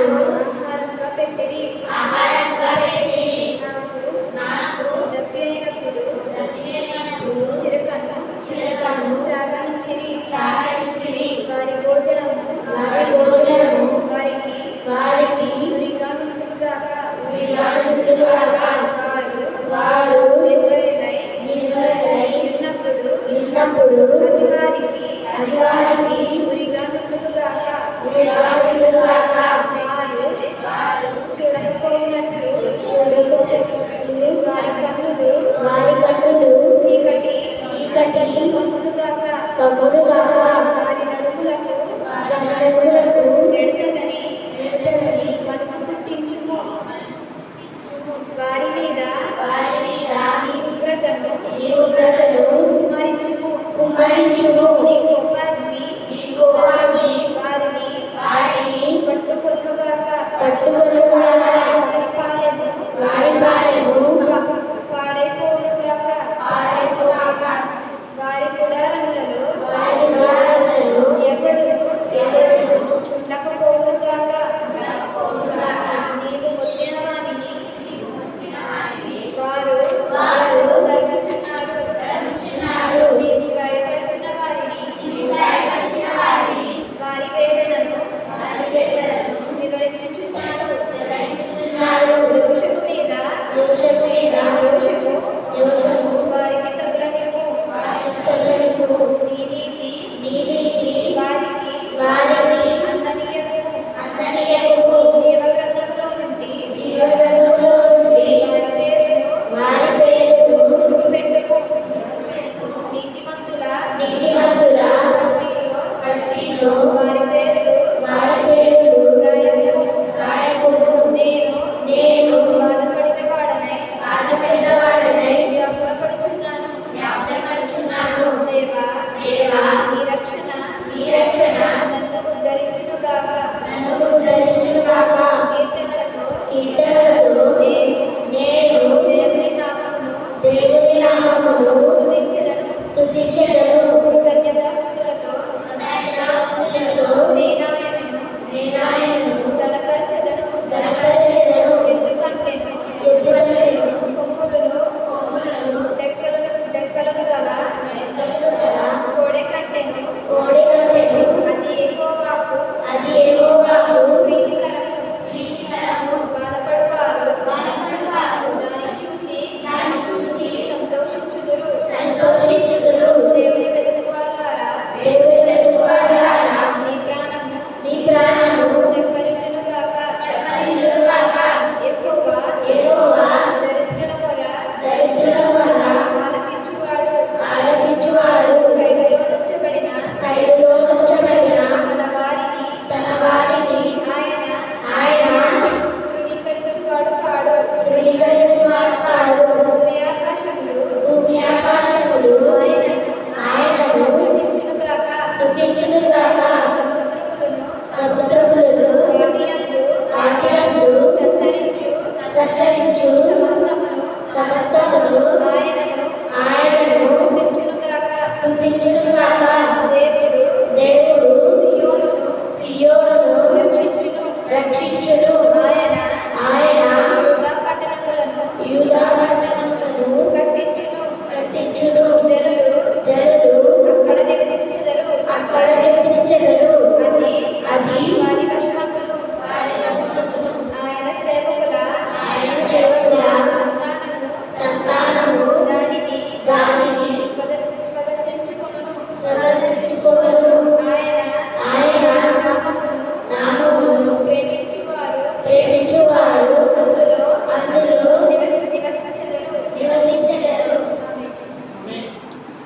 నాకు ఆహారంగా పెట్టిరి. ఆహారంగా పెట్టి నాకు నాకు దప్పినప్పుడు దప్పినప్పుడు చిరకను చిరకను త్రాగనిచ్చిరి. వారి భోజనము వారికి వారికి గురిగా ఉండుగాక. గురిగా ఉండుగాక. వారు నిర్ణయులై నిర్ణయులై విన్నప్పుడు గురిగా ఉండుగాక. గురిగా I'm Bye, Joe. యోసేపు యోసేపు యోసేపు Take care.